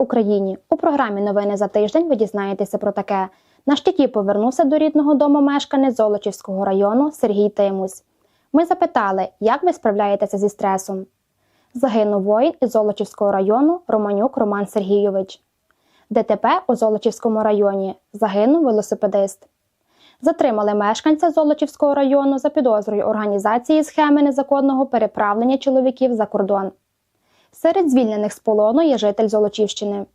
Україні! У програмі Новини за тиждень ви дізнаєтеся про таке. На щиті повернувся до рідного дому мешканець Золочівського району Сергій Тимусь. Ми запитали, як ви справляєтеся зі стресом. Загинув воїн із Золочівського району Романюк Роман Сергійович. ДТП у Золочівському районі загинув велосипедист. Затримали мешканця Золочівського району за підозрою організації схеми незаконного переправлення чоловіків за кордон. Серед звільнених з полону є житель Золочівщини.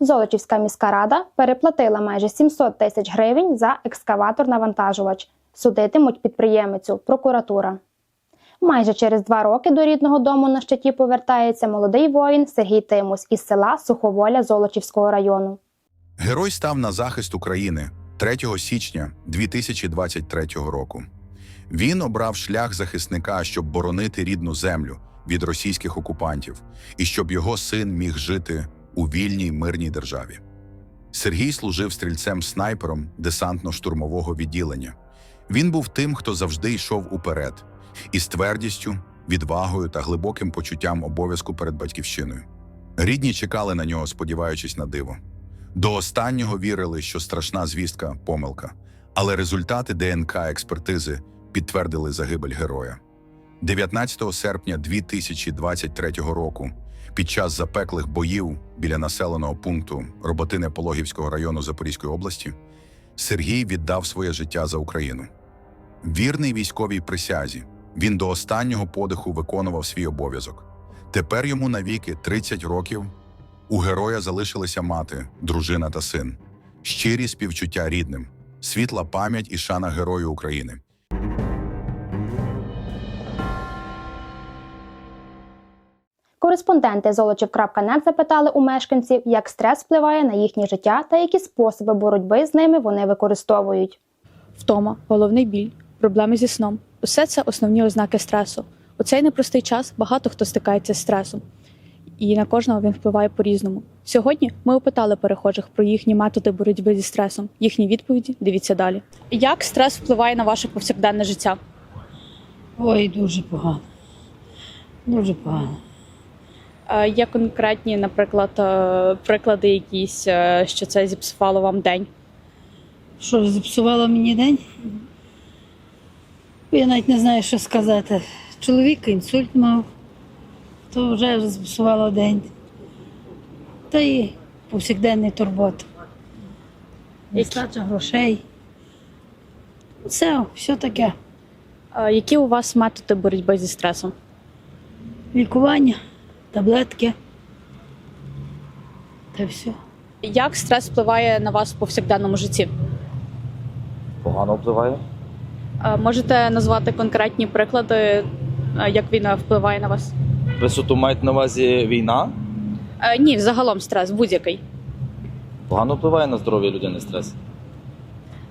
Золочівська міська рада переплатила майже 700 тисяч гривень за екскаватор-навантажувач. Судитимуть підприємицю, прокуратура. Майже через два роки до рідного дому на щиті повертається молодий воїн Сергій Тимус із села Суховоля Золочівського району. Герой став на захист України 3 січня 2023 року. Він обрав шлях захисника, щоб боронити рідну землю від російських окупантів і щоб його син міг жити у вільній мирній державі. Сергій служив стрільцем-снайпером десантно-штурмового відділення. Він був тим, хто завжди йшов уперед, із твердістю, відвагою та глибоким почуттям обов'язку перед батьківщиною. Рідні чекали на нього, сподіваючись на диво. До останнього вірили, що страшна звістка помилка, але результати ДНК експертизи підтвердили загибель героя. 19 серпня 2023 року, під час запеклих боїв біля населеного пункту Роботине Пологівського району Запорізької області, Сергій віддав своє життя за Україну. Вірний військовій присязі, він до останнього подиху виконував свій обов'язок. Тепер йому навіки 30 років. У героя залишилися мати, дружина та син, щирі співчуття рідним, світла пам'ять і шана Герою України. Кореспонденти Золочів.нет запитали у мешканців, як стрес впливає на їхнє життя та які способи боротьби з ними вони використовують. Втома, головний біль, проблеми зі сном усе це основні ознаки стресу. У цей непростий час багато хто стикається з стресом, і на кожного він впливає по-різному. Сьогодні ми опитали перехожих про їхні методи боротьби зі стресом. Їхні відповіді дивіться далі. Як стрес впливає на ваше повсякденне життя? Ой, дуже погано. Дуже погано. Є конкретні, наприклад, е, приклади якісь, е, що це зіпсувало вам день. Що зіпсувало мені день? Я навіть не знаю, що сказати. Чоловік інсульт мав, то вже зіпсувало день. Та і повсякденний турбот. Нестача грошей. Все, все таке. Е, Які у вас методи боротьби зі стресом? Лікування, таблетки. Та все. Як стрес впливає на вас в повсякденному житті? погано впливає. Е, Можете назвати конкретні приклади, е, як війна впливає на вас? Висоту мають на увазі війна. Е, Ні, взагалом стрес будь-який. Погано впливає на здоров'я людини стрес.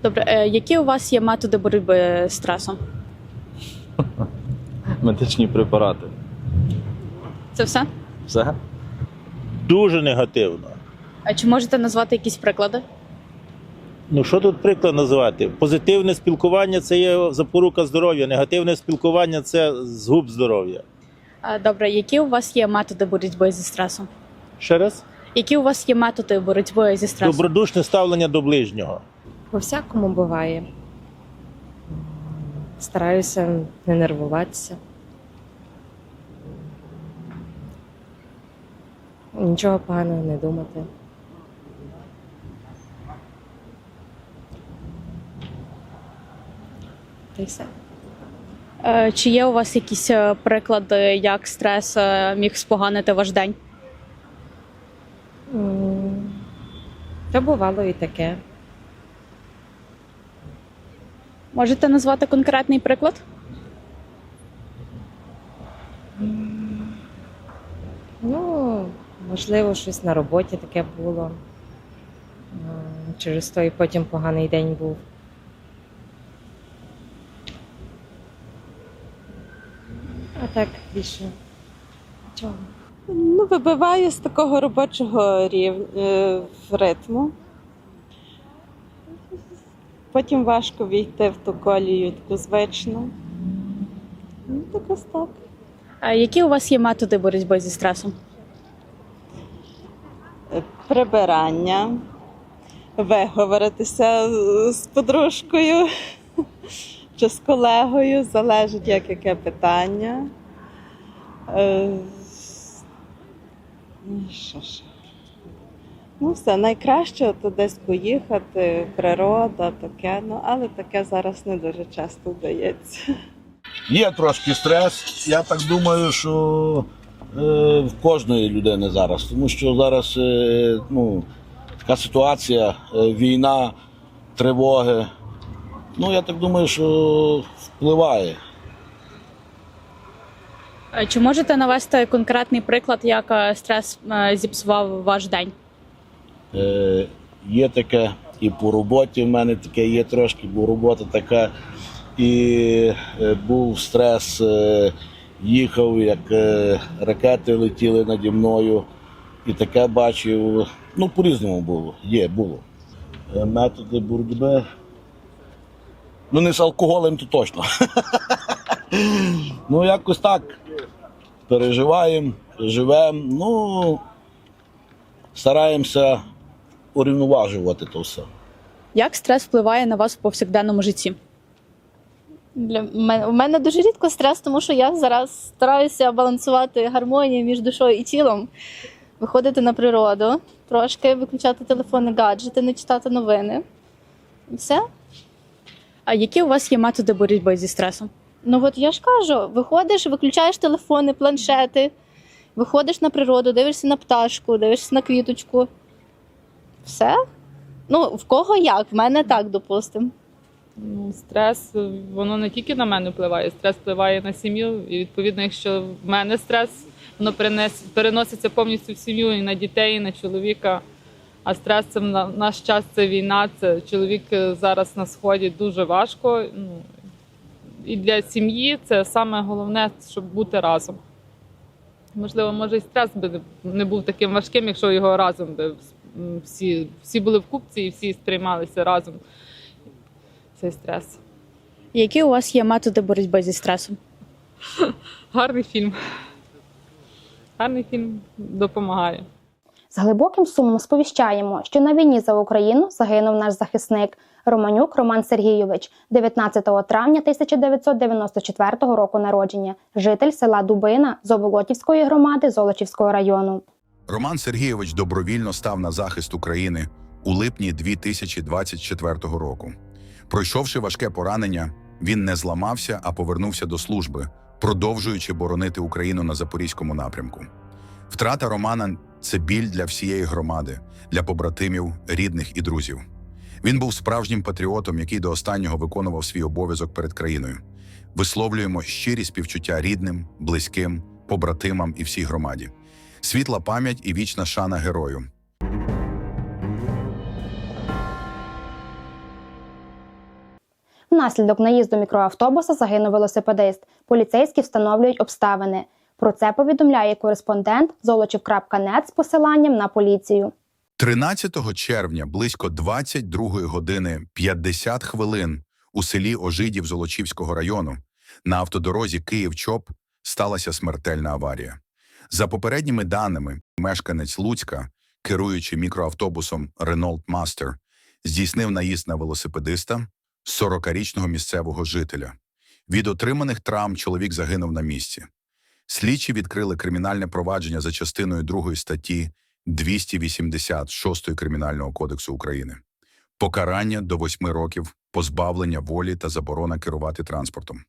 Добре, е, які у вас є методи боротьби з стресом? Медичні препарати. Це все? Все? Дуже негативно. А чи можете назвати якісь приклади? Ну що тут приклад називати? Позитивне спілкування це є запорука здоров'я, негативне спілкування це згуб здоров'я. Е, Добре, які у вас є методи боротьби зі стресом? Ще раз, Які у вас є методи боротьби зі стресом? добродушне ставлення до ближнього. По всякому буває. Стараюся не нервуватися. Нічого поганого не думати. Та й все. Е, Чи є у вас якісь е, приклади, як стрес е, міг споганити ваш день? Та бувало і таке. Можете назвати конкретний приклад? Ну, можливо, щось на роботі таке було. Через то і потім поганий день був. А так більше. Чого? Ну, вибиває з такого робочого рів... е, ритму. Потім важко війти в ту колію таку звичну. Ну, так ось так. Е, Які у вас є методи боротьби зі стресом? Прибирання, виговоритися з- подружкою чи з колегою, залежить як яке питання. Е, Що ж? Ну, все, найкраще то десь поїхати, природа, таке, ну, але таке зараз не дуже часто вдається. Є трошки стрес. Я так думаю, що в кожної людини зараз, тому що зараз е, ну, така ситуація, е, війна, тривоги. Ну, я так думаю, що впливає. Е, Чи можете навести конкретний приклад, як е, стрес е, зіпсував ваш день? Е, є таке і по роботі в мене таке є трошки, бо робота така. І е, був стрес, е, їхав, як е, ракети летіли наді мною. І таке бачив. Ну, по-різному було. Є, було. Е, методи боротьби. Ну, не з алкоголем, то точно. ну, якось так. Переживаємо, живемо. Ну, стараємося урівноважувати то все. Як стрес впливає на вас в повсякденному житті? Для мене у мене дуже рідко стрес, тому що я зараз стараюся балансувати гармонію між душою і тілом, виходити на природу, трошки виключати телефони, гаджети, не читати новини. І все. А які у вас є методи боротьби зі стресом? Ну от я ж кажу: виходиш, виключаєш телефони, планшети, виходиш на природу, дивишся на пташку, дивишся на квіточку. Все. Ну, в кого як? В мене так, допустимо. Стрес, воно не тільки на мене впливає, стрес впливає на сім'ю. І відповідно, якщо в мене стрес, воно переноситься повністю в сім'ю і на дітей, і на чоловіка. А стрес це в на- наш час це війна. Це чоловік е, зараз на сході дуже важко. Ну, і для сім'ї це саме головне, щоб бути разом. Можливо, може, і стрес би не був таким важким, якщо його разом би всі, всі були в купці і всі сприймалися разом. Цей стрес. Які у вас є методи боротьби зі стресом? Гарний фільм. Гарний фільм допомагає. З глибоким сумом сповіщаємо, що на війні за Україну загинув наш захисник Романюк Роман Сергійович 19 травня 1994 року народження, житель села Дубина Зоболотівської громади Золочівського району. Роман Сергійович добровільно став на захист України у липні 2024 року. Пройшовши важке поранення, він не зламався, а повернувся до служби, продовжуючи боронити Україну на запорізькому напрямку. Втрата Романа це біль для всієї громади, для побратимів, рідних і друзів. Він був справжнім патріотом, який до останнього виконував свій обов'язок перед країною. Висловлюємо щирі співчуття рідним, близьким, побратимам і всій громаді. Світла пам'ять і вічна шана герою. Внаслідок наїзду мікроавтобуса загинув велосипедист. Поліцейські встановлюють обставини. Про це повідомляє кореспондент золочів.нет з посиланням на поліцію. 13 червня близько 22 години 50 хвилин у селі Ожидів Золочівського району на автодорозі Київ-Чоп сталася смертельна аварія. За попередніми даними, мешканець Луцька, керуючи мікроавтобусом Renault Master, здійснив наїзд на велосипедиста, 40-річного місцевого жителя. Від отриманих травм чоловік загинув на місці. Слідчі відкрили кримінальне провадження за частиною 2 статті 286 Кримінального кодексу України. Покарання до 8 років, позбавлення волі та заборона керувати транспортом.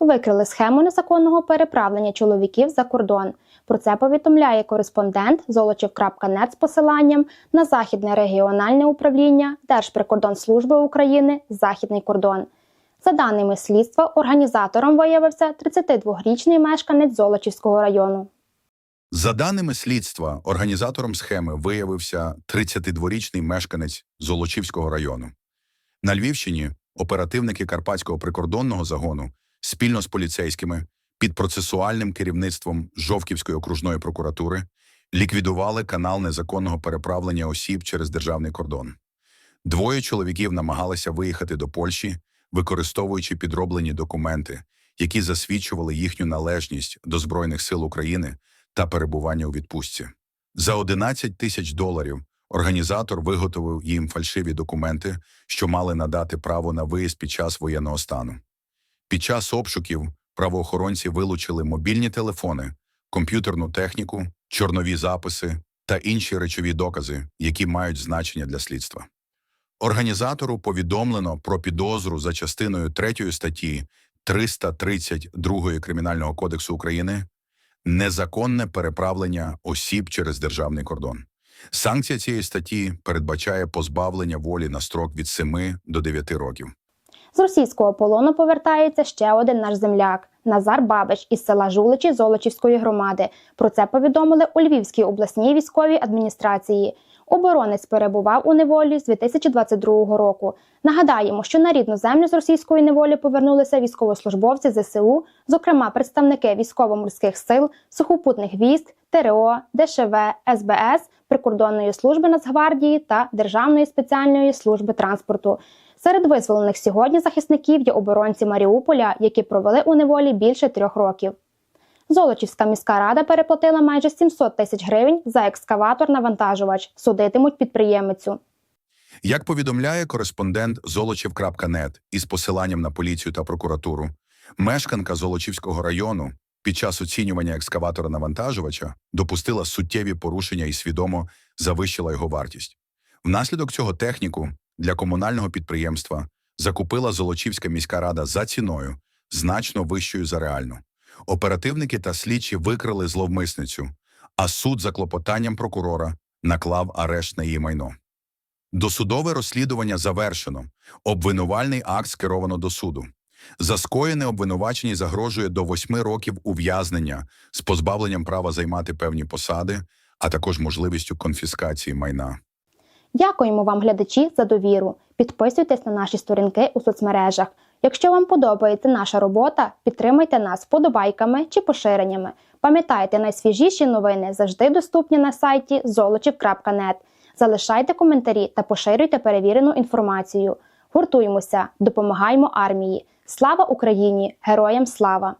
Викрили схему незаконного переправлення чоловіків за кордон. Про це повідомляє кореспондент золочів.нет з посиланням на Західне регіональне управління Держприкордонслужби України Західний кордон. За даними слідства, організатором виявився 32-річний мешканець Золочівського району. За даними слідства, організатором схеми виявився 32-річний мешканець Золочівського району. На Львівщині оперативники Карпатського прикордонного загону спільно з поліцейськими під процесуальним керівництвом Жовківської окружної прокуратури ліквідували канал незаконного переправлення осіб через державний кордон. Двоє чоловіків намагалися виїхати до Польщі, використовуючи підроблені документи, які засвідчували їхню належність до Збройних сил України та перебування у відпустці. За 11 тисяч доларів Організатор виготовив їм фальшиві документи, що мали надати право на виїзд під час воєнного стану. Під час обшуків правоохоронці вилучили мобільні телефони, комп'ютерну техніку, чорнові записи та інші речові докази, які мають значення для слідства. Організатору повідомлено про підозру за частиною 3 статті 332 Кримінального кодексу України незаконне переправлення осіб через державний кордон. Санкція цієї статті передбачає позбавлення волі на строк від 7 до 9 років. З російського полону повертається ще один наш земляк Назар Бабич із села Жуличі Золочівської громади. Про це повідомили у Львівській обласній військовій адміністрації. Оборонець перебував у неволі з 2022 року. Нагадаємо, що на рідну землю з російської неволі повернулися військовослужбовці ЗСУ, зокрема представники військово-морських сил, сухопутних військ, ТРО, ДШВ, СБС, прикордонної служби Нацгвардії та Державної спеціальної служби транспорту. Серед визволених сьогодні захисників є оборонці Маріуполя, які провели у неволі більше трьох років. Золочівська міська рада переплатила майже 700 тисяч гривень за екскаватор-навантажувач. Судитимуть підприємицю. Як повідомляє кореспондент Золочів.нет із посиланням на поліцію та прокуратуру, мешканка Золочівського району під час оцінювання екскаватора навантажувача допустила суттєві порушення і свідомо завищила його вартість. Внаслідок цього техніку для комунального підприємства закупила Золочівська міська рада за ціною, значно вищою за реальну. Оперативники та слідчі викрили зловмисницю, а суд за клопотанням прокурора наклав арешт на її майно. Досудове розслідування завершено. Обвинувальний акт скеровано до суду. За скоєне обвинуваченій загрожує до восьми років ув'язнення з позбавленням права займати певні посади, а також можливістю конфіскації майна. Дякуємо вам, глядачі, за довіру. Підписуйтесь на наші сторінки у соцмережах. Якщо вам подобається наша робота, підтримайте нас вподобайками чи поширеннями. Пам'ятайте, найсвіжіші новини завжди доступні на сайті золочів.нет. Залишайте коментарі та поширюйте перевірену інформацію. Гуртуємося, допомагаємо армії. Слава Україні! Героям слава!